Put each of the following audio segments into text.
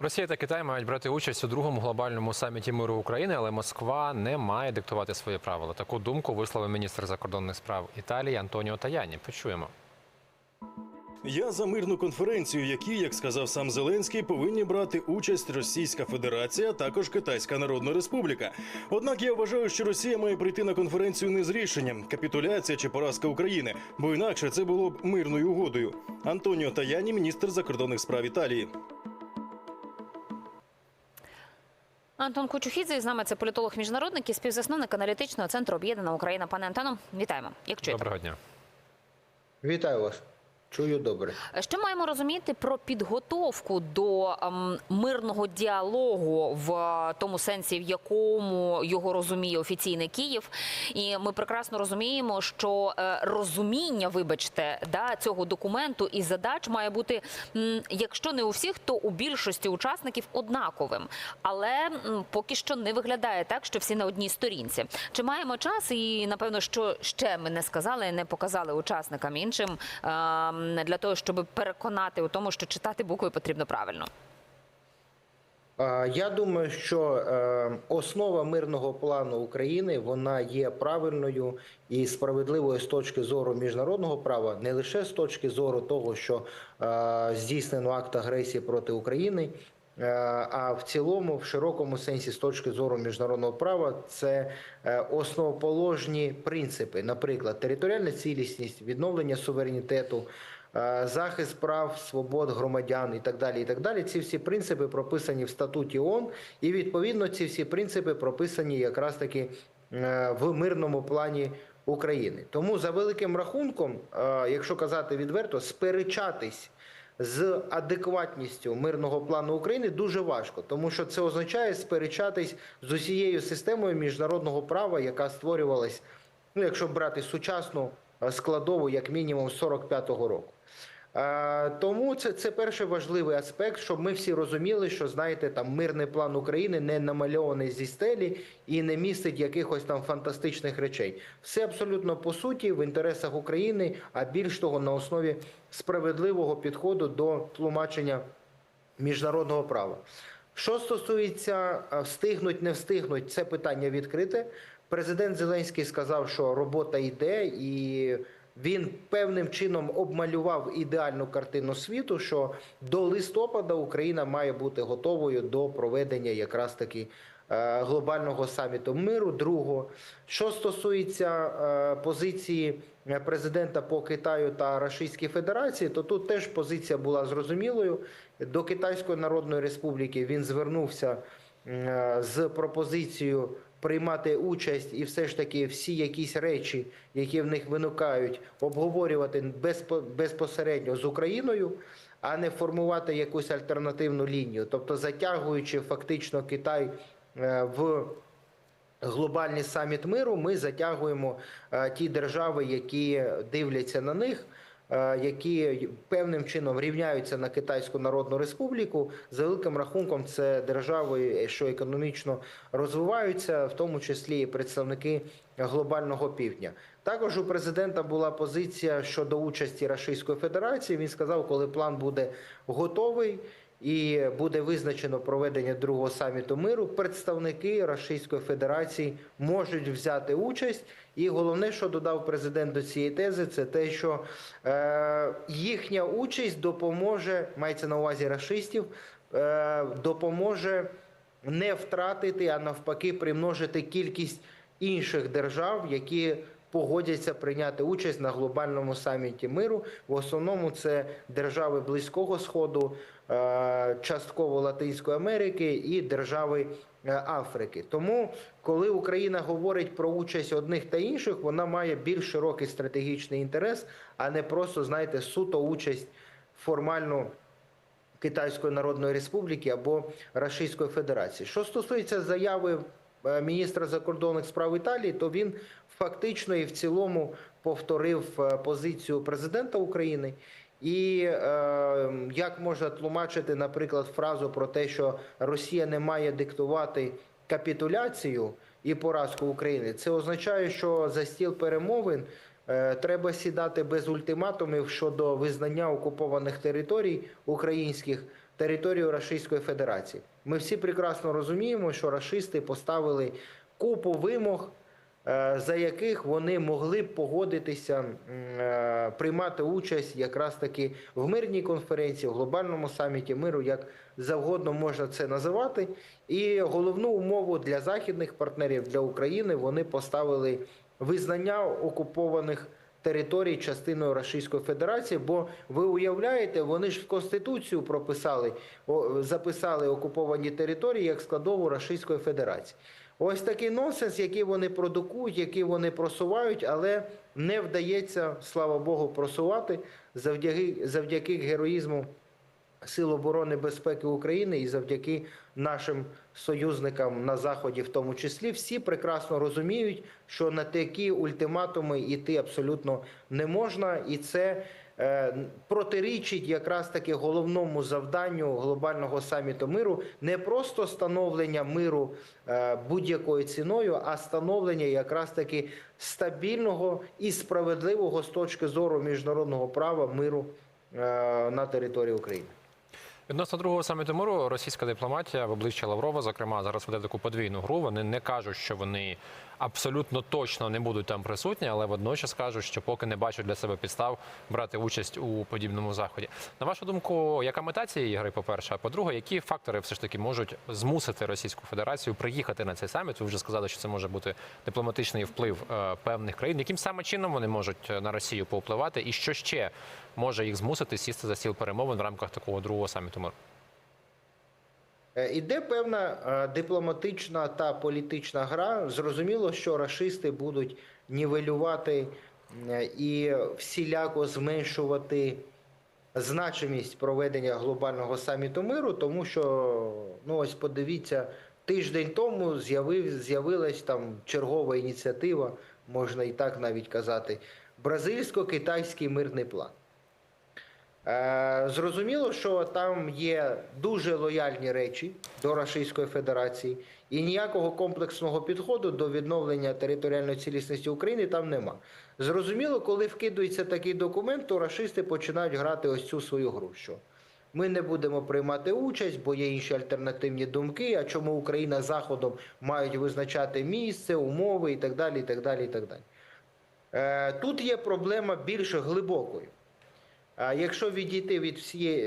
Росія та Китай мають брати участь у другому глобальному саміті миру України, але Москва не має диктувати свої правила. Таку думку висловив міністр закордонних справ Італії Антоніо Таяні. Почуємо. Я за мирну конференцію, в якій, як сказав сам Зеленський, повинні брати участь Російська Федерація, також Китайська Народна Республіка. Однак я вважаю, що Росія має прийти на конференцію не з рішенням капітуляція чи поразка України, бо інакше це було б мирною угодою. Антоніо Таяні, міністр закордонних справ Італії. Антон Кучухідзе з нами це політолог міжнародник і співзасновник аналітичного центру Об'єднана Україна. Пане Антону, вітаємо. Як чуєте? Доброго дня. Вітаю вас. Чую добре. Що маємо розуміти про підготовку до ем, мирного діалогу в е, тому сенсі, в якому його розуміє офіційний Київ? І ми прекрасно розуміємо, що е, розуміння, вибачте, да, цього документу і задач має бути, якщо не у всіх, то у більшості учасників однаковим. Але поки що не виглядає так, що всі на одній сторінці. Чи маємо час? І напевно, що ще ми не сказали, не показали учасникам іншим ем, для того, щоб переконати у тому, що читати букви потрібно правильно. Я думаю, що е, основа мирного плану України вона є правильною і справедливою з точки зору міжнародного права, не лише з точки зору того, що е, здійснено акт агресії проти України. Е, А в цілому, в широкому сенсі, з точки зору міжнародного права, це е, основоположні принципи, наприклад, територіальна цілісність, відновлення суверенітету, е, захист прав, свобод громадян і так далі. І так далі. Ці всі принципи прописані в статуті ООН, і відповідно ці всі принципи прописані якраз таки в мирному плані. України тому за великим рахунком, якщо казати відверто, сперечатись з адекватністю мирного плану України дуже важко, тому що це означає сперечатись з усією системою міжнародного права, яка створювалась, ну якщо брати сучасну е, складову, як мінімум з 45-го року. Е, Тому це, це перший важливий аспект, щоб ми всі розуміли, що знаєте, там мирний план України не намальований зі стелі і не містить якихось там фантастичних речей. Все абсолютно по суті в інтересах України, а більш того, на основі справедливого підходу до тлумачення міжнародного права. Що стосується встигнуть, не встигнуть, це питання відкрите. Президент Зеленський сказав, що робота йде, і він певним чином обмалював ідеальну картину світу, що до листопада Україна має бути готовою до проведення якраз таки е, глобального саміту миру. Другого, що стосується е, позиції е, президента по Китаю та Російській Федерації, то тут теж позиція була зрозумілою. До Китайської Народної Республіки він звернувся з пропозицією приймати участь і все ж таки всі якісь речі, які в них виникають, обговорювати безпо- безпосередньо з Україною, а не формувати якусь альтернативну лінію, тобто затягуючи фактично Китай е, в глобальний саміт миру, ми затягуємо е, ті держави, які дивляться на них. Е, Які певним чином рівняються на Китайську Народну Республіку за великим рахунком, це держави, що економічно розвиваються, в тому числі і представники глобального півдня. Також у президента була позиція щодо участі Рашистської Федерації. Він сказав, коли план буде готовий і буде визначено проведення другого саміту миру, представники Російської Федерації можуть взяти участь. І головне, що додав президент до цієї тези, це те, що е, їхня участь допоможе, мається на увазі расистів, е, допоможе не втратити, а навпаки, примножити кількість інших держав, які погодяться прийняти участь на глобальному саміті миру. В основному це держави Близького Сходу, е, частково Латинської Америки і держави е, Африки. Тому, коли Україна говорить про участь одних та інших, вона має більш широкий стратегічний інтерес, а не просто, знаєте, суто участь формально. Китайської Народної Республіки або Російської Федерації. Що стосується заяви е, міністра закордонних справ Італії, то він фактично і в цілому повторив е, позицію президента України. І е, як можна тлумачити, наприклад, фразу про те, що Росія не має диктувати капітуляцію і поразку України, це означає, що за стіл перемовин Е, Треба сідати без ультиматумів щодо визнання окупованих територій українських територію Російської Федерації. Ми всі прекрасно розуміємо, що рашисти поставили купу вимог, за яких вони могли б погодитися е, приймати участь якраз таки в мирній конференції, в глобальному саміті миру, як завгодно можна це називати. І головну умову для західних партнерів для України вони поставили визнання окупованих територій частиною Російської Федерації. Бо ви уявляєте, вони ж в Конституцію прописали, записали окуповані території як складову Російської Федерації. Ось такий нонсенс, який вони продукують, який вони просувають, але не вдається, слава Богу, просувати завдяки, завдяки героїзму Сил оборони безпеки України і завдяки нашим союзникам на заході, в тому числі, всі прекрасно розуміють, що на такі ультиматуми йти абсолютно не можна, і це е, протирічить якраз таки головному завданню глобального саміту миру не просто становлення миру е, будь-якою ціною, а становлення якраз таки стабільного і справедливого з точки зору міжнародного права миру е, на території України. Відносно другого саміту миру, російська дипломатія в обличчя Лаврова, зокрема, зараз веде таку подвійну гру. Вони не кажуть, що вони абсолютно точно не будуть там присутні, але водночас кажуть, що поки не бачать для себе підстав брати участь у подібному заході. На вашу думку, яка мета цієї гри, по-перше, а по-друге, які фактори все ж таки можуть змусити Російську Федерацію приїхати на цей саміт? Ви вже сказали, що це може бути дипломатичний вплив е, певних країн. Яким саме чином вони можуть е, на Росію повпливати, і що ще може їх змусити сісти за стіл перемовин в рамках такого другого саміту миру? Е, Іде певна е, дипломатична та політична гра. Зрозуміло, що рашисти будуть нівелювати е, і всіляко зменшувати значимість проведення глобального саміту миру, тому що ну ось подивіться, тиждень тому з'явилась там чергова ініціатива, можна і так навіть казати, бразильсько-китайський мирний план. Е, Зрозуміло, що там є дуже лояльні речі до Російської Федерації, і ніякого комплексного підходу до відновлення територіальної цілісності України там нема. Зрозуміло, коли вкидується такий документ, то рашисти починають грати ось цю свою гру. Що ми не будемо приймати участь, бо є інші альтернативні думки. А чому Україна Заходом мають визначати місце, умови і так далі. і так далі, і так далі. Е, Тут є проблема більш глибокою. Якщо відійти від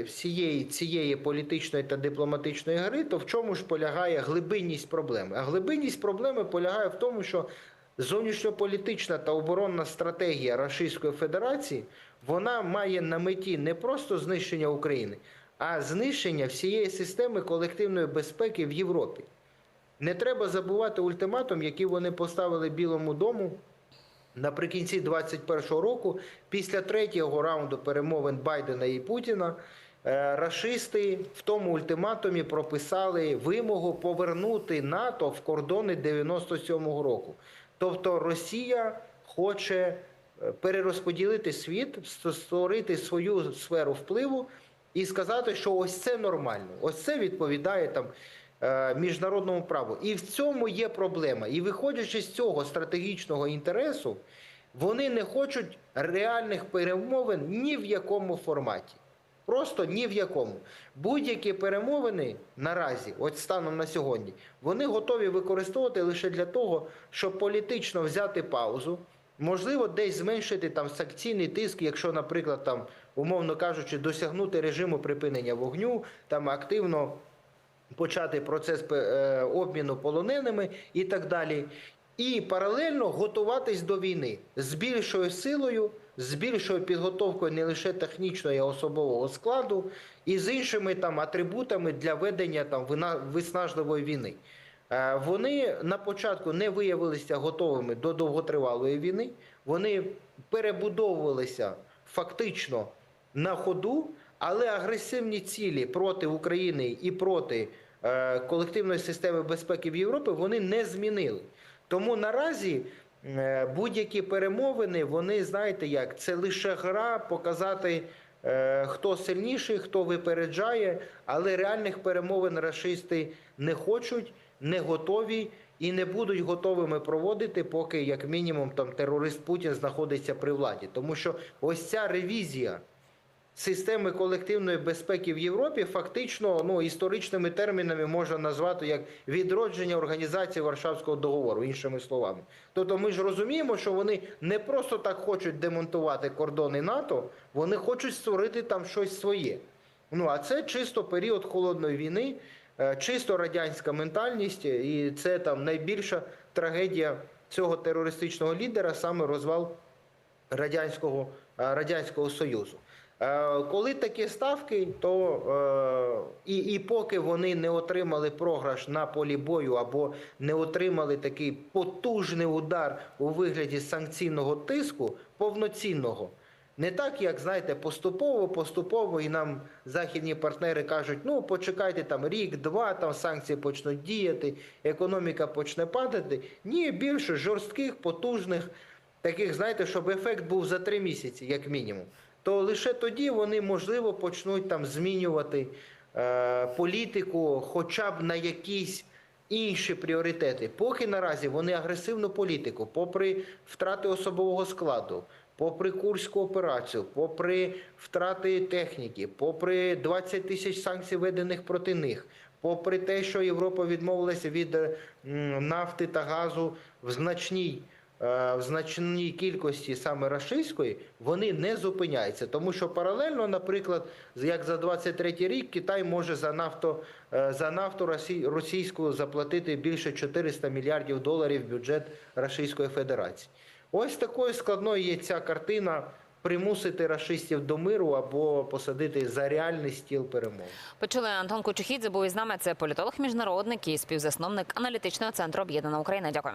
всієї цієї політичної та дипломатичної гри, то в чому ж полягає глибинність проблеми? А глибинність проблеми полягає в тому, що зовнішньополітична та оборонна стратегія Російської Федерації вона має на меті не просто знищення України, а знищення всієї системи колективної безпеки в Європі. Не треба забувати ультиматум, який вони поставили Білому дому наприкінці 2021 року, після третього раунду перемовин Байдена і Путіна, е, рашисти в тому ультиматумі прописали вимогу повернути НАТО в кордони 97-го року. Тобто Росія хоче е, перерозподілити світ, створити свою сферу впливу і сказати, що ось це нормально, ось це відповідає там міжнародному праву. І в цьому є проблема. І виходячи з цього стратегічного інтересу, вони не хочуть реальних перемовин ні в якому форматі. Просто ні в якому. Будь-які перемовини наразі, от станом на сьогодні, вони готові використовувати лише для того, щоб політично взяти паузу, можливо, десь зменшити там санкційний тиск, якщо, наприклад, там, умовно кажучи, досягнути режиму припинення вогню, там активно почати процес е, обміну полоненими і так далі. І паралельно готуватись до війни з більшою силою, з більшою підготовкою не лише технічного, а особового складу, і з іншими там атрибутами для ведення там виснажливої війни. Е, Вони на початку не виявилися готовими до довготривалої війни. Вони перебудовувалися фактично на ходу, але агресивні цілі проти України і проти колективної системи безпеки в Європі вони не змінили. Тому наразі е, будь-які перемовини, вони знаєте як, це лише гра показати, е, хто сильніший, хто випереджає, але реальних перемовин рашисти не хочуть, не готові і не будуть готовими проводити, поки як мінімум там терорист Путін знаходиться при владі. Тому що ось ця ревізія системи колективної безпеки в Європі фактично ну, історичними термінами можна назвати як відродження організації Варшавського договору, іншими словами. Тобто ми ж розуміємо, що вони не просто так хочуть демонтувати кордони НАТО, вони хочуть створити там щось своє. Ну а це чисто період холодної війни, е, чисто радянська ментальність, і це там найбільша трагедія цього терористичного лідера, саме розвал радянського, е, радянського союзу. Е, Коли такі ставки, то е, і, і поки вони не отримали програш на полі бою або не отримали такий потужний удар у вигляді санкційного тиску, повноцінного, не так, як знаєте, поступово, поступово, і нам західні партнери кажуть: ну почекайте там рік, два, там санкції почнуть діяти, економіка почне падати. Ні, більше жорстких, потужних, таких, знаєте, щоб ефект був за три місяці, як мінімум. То лише тоді вони можливо почнуть там змінювати е, політику, хоча б на якісь інші пріоритети. Поки наразі вони агресивну політику, попри втрати особового складу, попри курську операцію, попри втрати техніки, попри 20 тисяч санкцій, введених проти них, попри те, що Європа відмовилася від нафти та газу в значній. Е, В значній кількості саме рашистської вони не зупиняються, тому що паралельно, наприклад, як за 23 рік Китай може за нафто е, за нафту росі- російську заплатити більше 400 мільярдів доларів в бюджет Російської Федерації. Ось такою складною є ця картина примусити рашистів до миру або посадити за реальний стіл перемов. Почули Антон Кочухідзе, був із нами. Це політолог, міжнародник і співзасновник аналітичного центру Об'єднана Україна. Дякую.